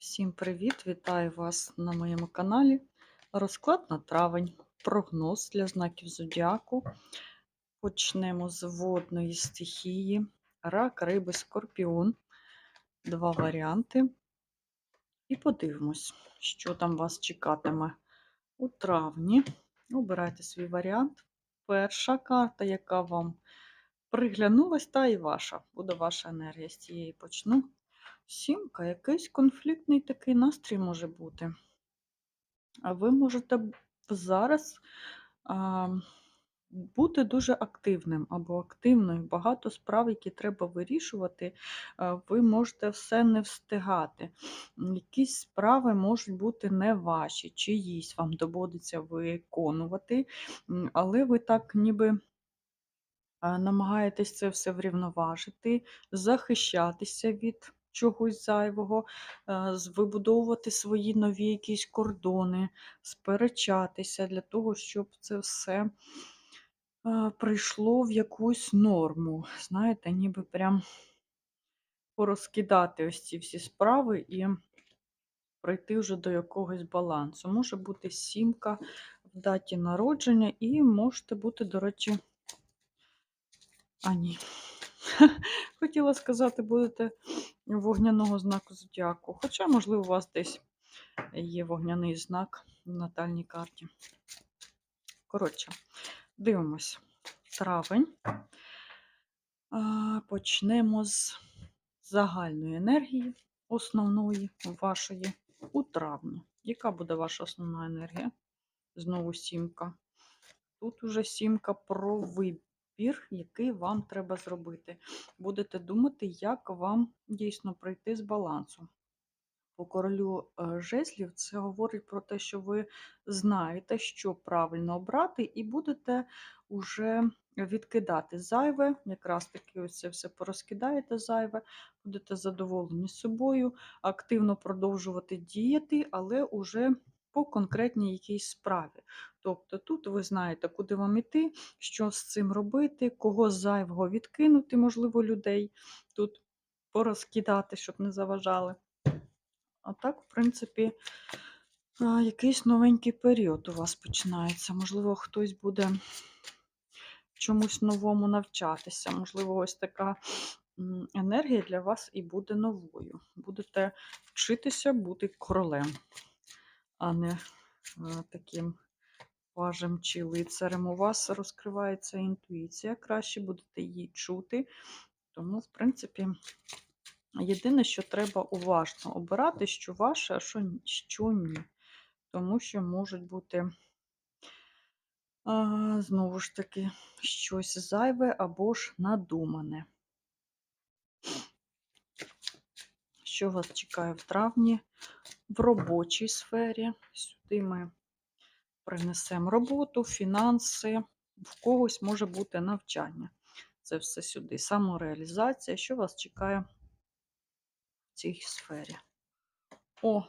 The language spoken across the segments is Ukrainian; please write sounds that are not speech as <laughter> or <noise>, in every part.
Всім привіт! Вітаю вас на моєму каналі. Розклад на травень, прогноз для знаків зодіаку. Почнемо з водної стихії. Рак, риби, скорпіон. Два варіанти. І подивимось, що там вас чекатиме у травні. Обирайте свій варіант. Перша карта, яка вам приглянулась, та і ваша. Буде ваша енергія. З цієї почну. Сімка, якийсь конфліктний такий настрій може бути. А ви можете зараз а, бути дуже активним або активною. Багато справ, які треба вирішувати, ви можете все не встигати. Якісь справи можуть бути не ваші, чиїсь вам доводиться виконувати, але ви так ніби. Намагаєтесь це все врівноважити, захищатися від чогось зайвого, е, вибудовувати свої нові якісь кордони, сперечатися для того, щоб це все е, прийшло в якусь норму. Знаєте, ніби прям порозкидати ось ці всі справи і прийти вже до якогось балансу. Може бути сімка в даті народження, і можете бути, до речі, а ні. <laughs> Хотіла сказати, будете вогняного знаку зодіаку. Хоча, можливо, у вас десь є вогняний знак в натальній карті. Коротше, дивимось. Травень. Почнемо з загальної енергії, основної вашої у травні. Яка буде ваша основна енергія? Знову сімка. Тут уже сімка про вибір, який вам треба зробити. Будете думати, як вам дійсно прийти з балансу. По королю е, жезлів це говорить про те, що ви знаєте, що правильно обрати, і будете уже відкидати зайве, якраз таки ось це все порозкидаєте зайве, будете задоволені собою, активно продовжувати діяти, але уже по конкретній якійсь справі. Тобто тут ви знаєте, куди вам іти, що з цим робити, кого зайвого відкинути, можливо, людей тут порозкидати, щоб не заважали. А так, в принципі, якийсь новенький період у вас починається. Можливо, хтось буде чомусь новому навчатися. Можливо, ось така енергія для вас і буде новою. Будете вчитися бути королем, а не таким важем чи лицарем. У вас розкривається інтуїція, краще будете її чути. Тому, в принципі, Єдине, що треба уважно обирати, що ваше, а що, ні-. Тому що можуть бути, знову ж таки, щось зайве або ж надумане. Що вас чекає в травні в робочій сфері? Сюди ми принесемо роботу, фінанси, в когось може бути навчання. Це все сюди. Самореалізація. Що вас чекає в цій сфері? О,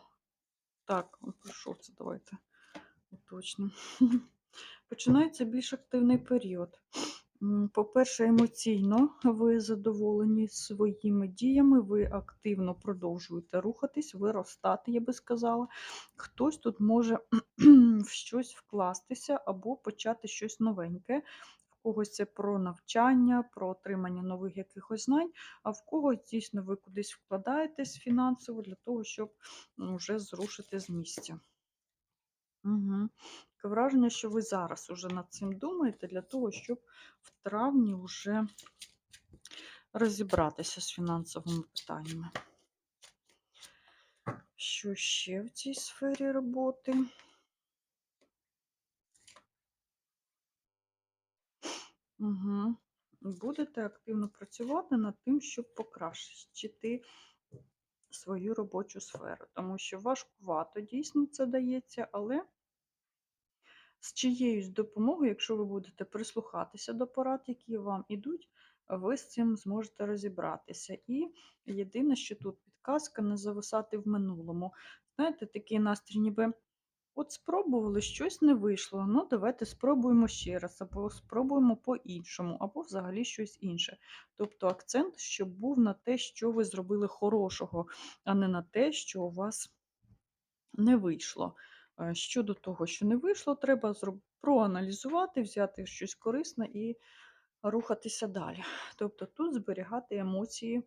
так, що це? Давайте уточнимо. <laughs> Починається більш активний період. По-перше, емоційно ви задоволені своїми діями, ви активно продовжуєте рухатись, виростати, я би сказала. Хтось тут може <clears throat> в щось вкластися або почати щось новеньке. В когось це про навчання, про отримання нових якихось знань, а в когось дійсно ви кудись вкладаєтесь фінансово для того, щоб вже зрушити з місця. Угу. Таке враження, що ви зараз уже над цим думаєте для того, щоб в травні вже розібратися з фінансовими питаннями. Що ще в цій сфері роботи? Угу. Будете активно працювати над тим, щоб покращити свою робочу сферу, тому що важкувато дійсно це дається, але з чиєюсь допомогою, якщо ви будете прислухатися до порад, які вам ідуть, ви з цим зможете розібратися. І єдине, що тут підказка не зависати в минулому. Знаєте, такий настрій, ніби От спробували, щось не вийшло. Ну, давайте спробуємо ще раз, або спробуємо по-іншому, або взагалі щось інше. Тобто акцент, щоб був на те, що ви зробили хорошого, а не на те, що у вас не вийшло. Е, Щодо того, що не вийшло, треба проаналізувати, взяти щось корисне і рухатися далі. Тобто тут зберігати емоції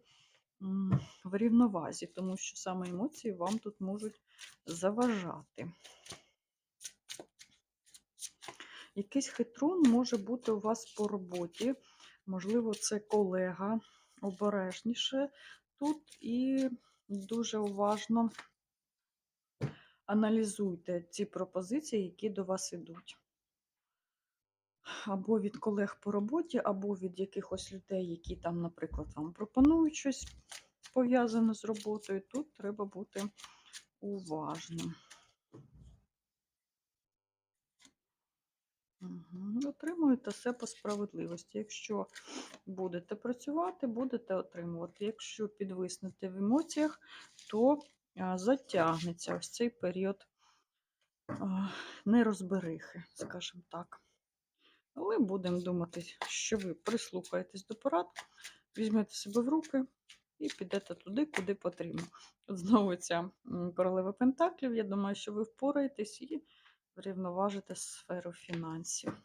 в рівновазі, тому що саме емоції вам тут можуть заважати. Якийсь хитрун може бути у вас по роботі, можливо, це колега обережніше тут і дуже уважно аналізуйте ці пропозиції, які до вас ідуть. Або від колег по роботі, або від якихось людей, які там, наприклад, вам пропонують щось пов'язане з роботою. Тут треба бути уважним. Угу. Отримуєте все по справедливості. Якщо будете працювати, будете отримувати. Якщо підвиснете в емоціях, то затягнеться ось цей період нерозберихи, скажімо так. Але будемо думати, що ви прислухаєтесь до порад, візьмете себе в руки і підете туди, куди потрібно. От знову ця королева Пентаклів. Я думаю, що ви впораєтесь і врівноважите сферу фінансів.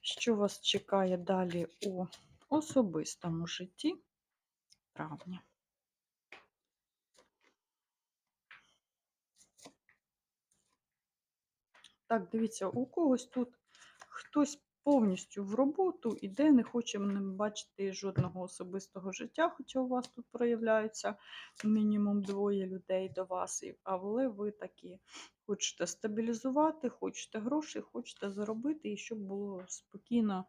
Що вас чекає далі у особистому житті травня? Так, дивіться, у когось тут хтось повністю в роботу іде, не хоче бачити жодного особистого життя, хоча у вас тут проявляються мінімум двоє людей до вас, але ви такі хочете стабілізувати, хочете грошей, хочете заробити, і щоб було спокійно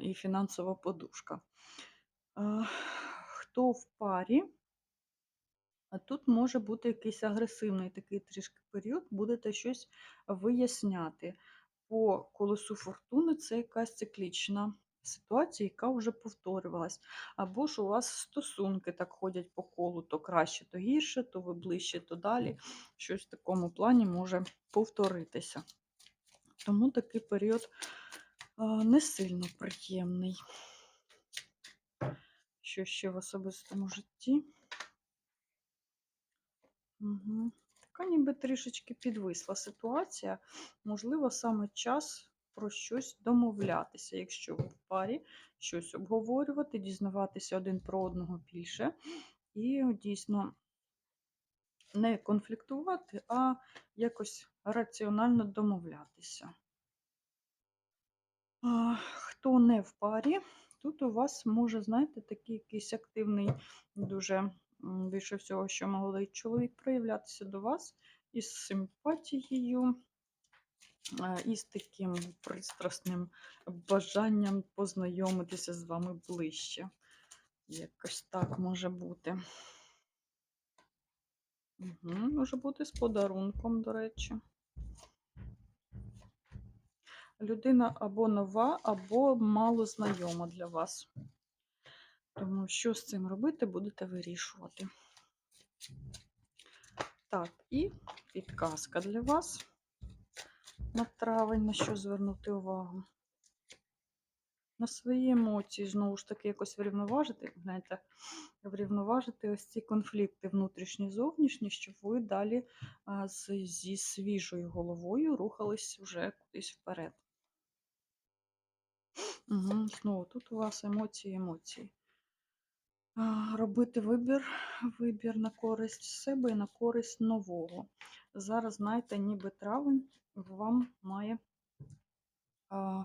і фінансова подушка. Хто в парі? А тут може бути якийсь агресивний такий трішки період, будете щось виясняти. По колесу фортуни це якась циклічна ситуація, яка вже повторювалась. Або ж у вас стосунки так ходять по колу, то краще, то гірше, то ви ближче, то далі. Щось в такому плані може повторитися. Тому такий період не сильно приємний. Що ще в особистому житті? Угу. Така ніби трішечки підвисла ситуація. Можливо, саме час про щось домовлятися, якщо ви в парі щось обговорювати, дізнаватися один про одного більше. І дійсно не конфліктувати, а якось раціонально домовлятися. А, Хто не в парі, тут у вас може, знаєте, такий якийсь активний, дуже більше всього, що молодий чоловік проявлятися до вас із симпатією, е, і з таким пристрасним бажанням познайомитися з вами ближче. Якось так може бути. Угу, може бути з подарунком, до речі. Людина або нова, або мало знайома для вас. Тому що з цим робити, будете вирішувати. Так, і підказка для вас на травень, на що звернути увагу. На свої емоції, знову ж таки, якось врівноважити, знаєте, врівноважити ось ці конфлікти внутрішні зовнішні, щоб ви далі зі свіжою головою рухались вже кудись вперед. Угу, Знову тут у вас емоції, емоції. Робити вибір, вибір на користь себе і на користь нового. Зараз, знаєте, ніби травень вам має а,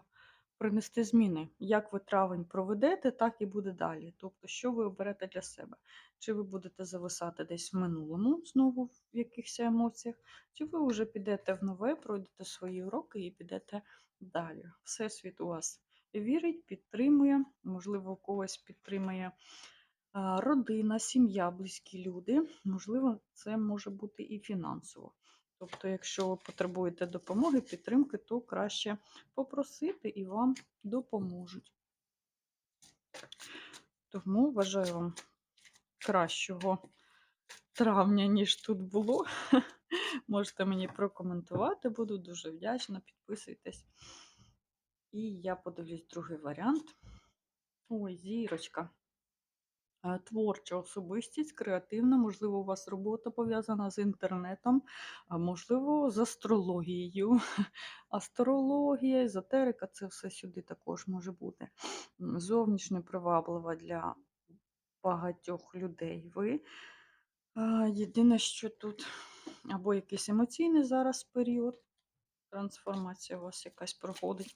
принести зміни. Як ви травень проведете, так і буде далі. Тобто, що ви оберете для себе? Чи ви будете зависати десь в минулому, знову в якихось емоціях, чи ви вже підете в нове, пройдете свої уроки і підете далі. Всесвіт у вас вірить, підтримує, можливо, когось підтримує а, родина, сім'я, близькі люди. Можливо, це може бути і фінансово. Тобто, якщо ви потребуєте допомоги, підтримки, то краще попросити і вам допоможуть. Тому бажаю вам кращого травня, ніж тут було. <laughs> Можете мені прокоментувати, буду дуже вдячна. Підписуйтесь. І я подивлюсь другий варіант. Ой, зірочка. Творча особистість, креативна, можливо, у вас робота пов'язана з інтернетом, можливо, з астрологією. <laughs> Астрологія, езотерика це все сюди також може бути. Зовнішньо приваблива для багатьох людей ви. Єдине, що тут або якийсь емоційний зараз період, трансформація у вас якась проходить.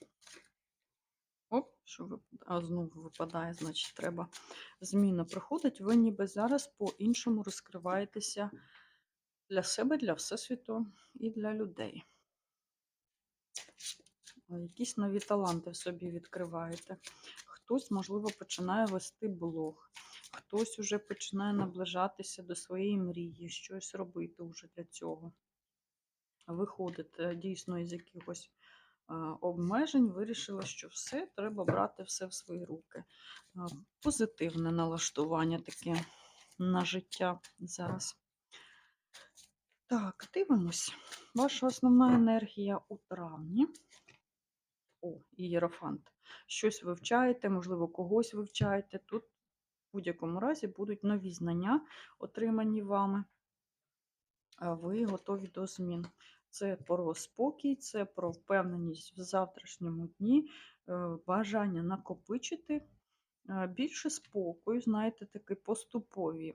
Оп, що? А знову випадає, значить, треба зміна проходить. Ви ніби зараз по-іншому розкриваєтеся для себе, для Всесвіту і для людей. Якісь нові таланти собі відкриваєте. Хтось, можливо, починає вести блог, хтось уже починає наближатися до своєї мрії, щось робити вже для цього. Виходите дійсно із якихось обмежень, вирішила, що все, треба брати все в свої руки. Позитивне налаштування таке на життя зараз. Так, дивимось. Ваша основна енергія у травні. О, ієрофант. Щось вивчаєте, можливо, когось вивчаєте. Тут в будь-якому разі будуть нові знання, отримані вами. Ви готові до змін. Це про спокій, це про впевненість в завтрашньому дні, е, бажання накопичити е, більше спокою, знаєте, такі поступові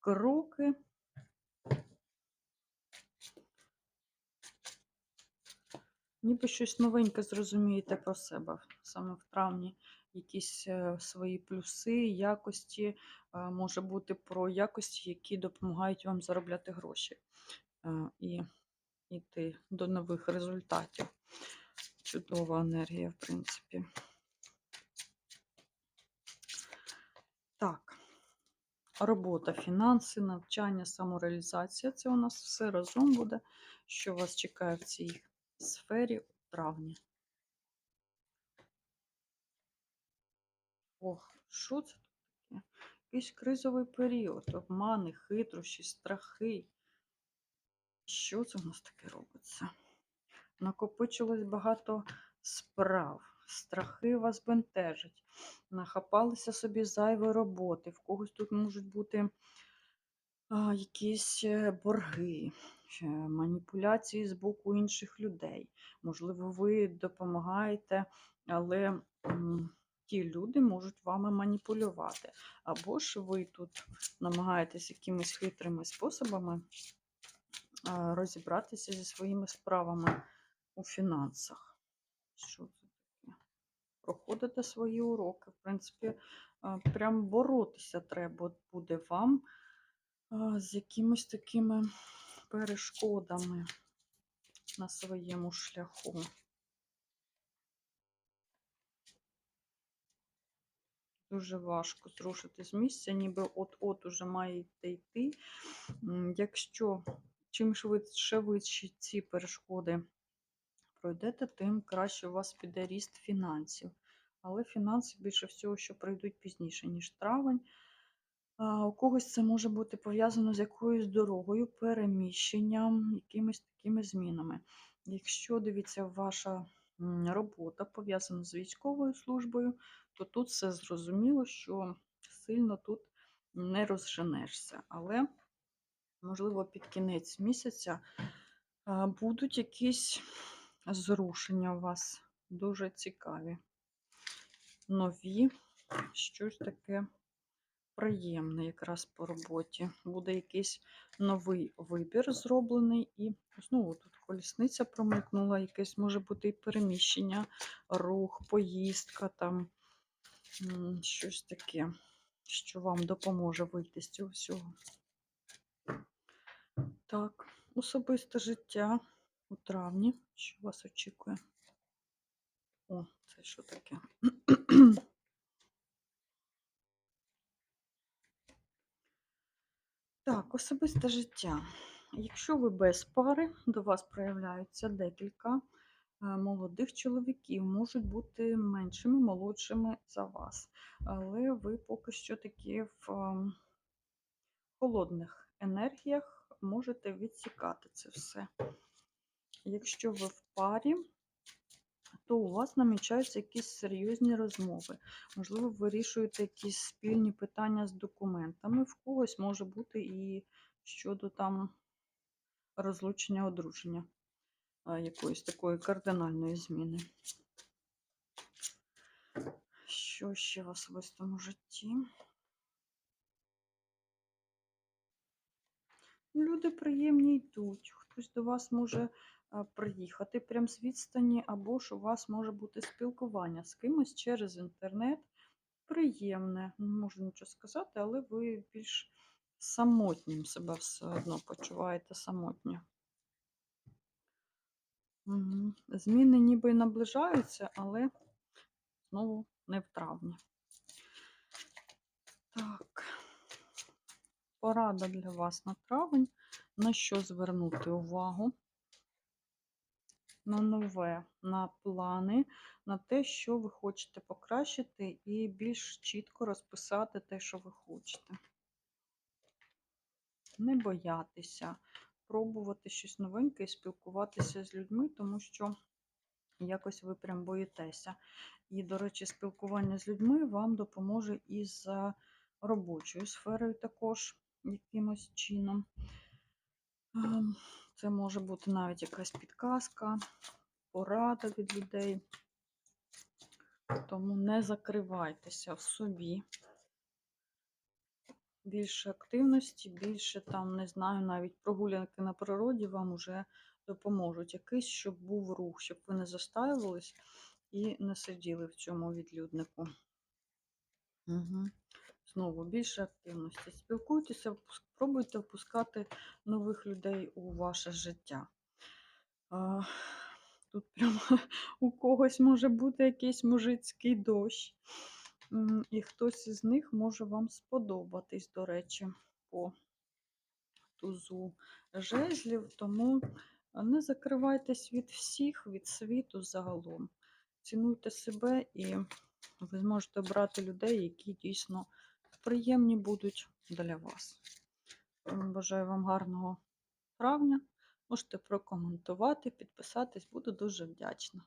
кроки. Ніби щось новеньке зрозумієте про себе саме в травні. Якісь е, свої плюси, якості, може бути про якості, які допомагають вам заробляти гроші і йти до нових результатів. Чудова енергія, в принципі. Так, робота, фінанси, навчання, самореалізація це у нас все разом буде, що вас чекає в цій сфері у травні. Ох, що це тут таке? Якийсь кризовий період, обмани, хитрощі, страхи. Що це у нас таке робиться? Накопичилось багато справ, страхи вас бентежать, нахапалися собі зайвої роботи, в когось тут можуть бути а, якісь е, борги, е, маніпуляції з боку інших людей. Можливо, ви допомагаєте, але м, ті люди можуть вами маніпулювати. Або ж ви тут намагаєтесь якимись хитрими способами розібратися зі своїми справами у фінансах. Що це таке? Проходите свої уроки. В принципі, прям боротися треба буде вам з якимись такими перешкодами на своєму шляху. Дуже важко зрушити з місця, ніби от-от уже маєте йти. Якщо чим швидше ви ці перешкоди пройдете, тим краще у вас піде ріст фінансів. Але фінанси більше всього, що прийдуть пізніше, ніж травень. У когось це може бути пов'язано з якоюсь дорогою, переміщенням, якимись такими змінами. Якщо дивіться, ваша робота пов'язана з військовою службою, то тут все зрозуміло, що сильно тут не розженешся. Але, можливо, під кінець місяця будуть якісь зрушення у вас дуже цікаві, нові, щось таке приємне якраз по роботі. Буде якийсь новий вибір зроблений, і знову тут колісниця промикнула, якесь може бути і переміщення, рух, поїздка, там щось таке, що вам допоможе вийти з цього всього. Так, особисте життя у травні. Що вас очікує? О, це що таке? <clears throat> Так, особисте життя. Якщо ви без пари, до вас проявляються декілька е, молодих чоловіків, можуть бути меншими, молодшими за вас. Але ви поки що такі в ем, холодних енергіях можете відсікати це все. Якщо ви в парі, то у вас намічаються якісь серйозні розмови. Можливо, вирішуєте якісь спільні питання з документами. В когось може бути і щодо там розлучення одруження якоїсь такої кардинальної зміни. Що ще в особистому житті? Люди приємні йдуть. Хтось до вас може приїхати прямо з відстані, або ж у вас може бути спілкування з кимось через інтернет. Приємне, не можу нічого сказати, але ви більш самотнім себе все одно почуваєте самотньо. Зміни ніби й наближаються, але знову не в травні. Так, порада для вас на травень. На що звернути увагу? На нове, на плани, на те, що ви хочете покращити, і більш чітко розписати те, що ви хочете. Не боятися, пробувати щось новеньке і спілкуватися з людьми, тому що якось ви прям боїтеся. І, до речі, спілкування з людьми вам допоможе із е, робочою сферою також якимось чином. Ем, Це може бути навіть якась підказка, порада від людей. Тому не закривайтеся в собі. Більше активності, більше там, не знаю, навіть прогулянки на природі вам вже допоможуть. Якийсь, щоб був рух, щоб ви не застаювались і не сиділи в цьому відлюднику. Угу. Знову більше активності. Спілкуйтеся, пробуйте впускати нових людей у ваше життя. Тут прямо <laughs> у когось може бути якийсь мужицький дощ. І хтось із них може вам сподобатись, до речі, по тузу жезлів. Тому не закривайтесь від всіх, від світу загалом. Цінуйте себе і ви зможете обрати людей, які дійсно приємні будуть для вас. Бажаю вам гарного травня. Можете прокоментувати, підписатись, буду дуже вдячна.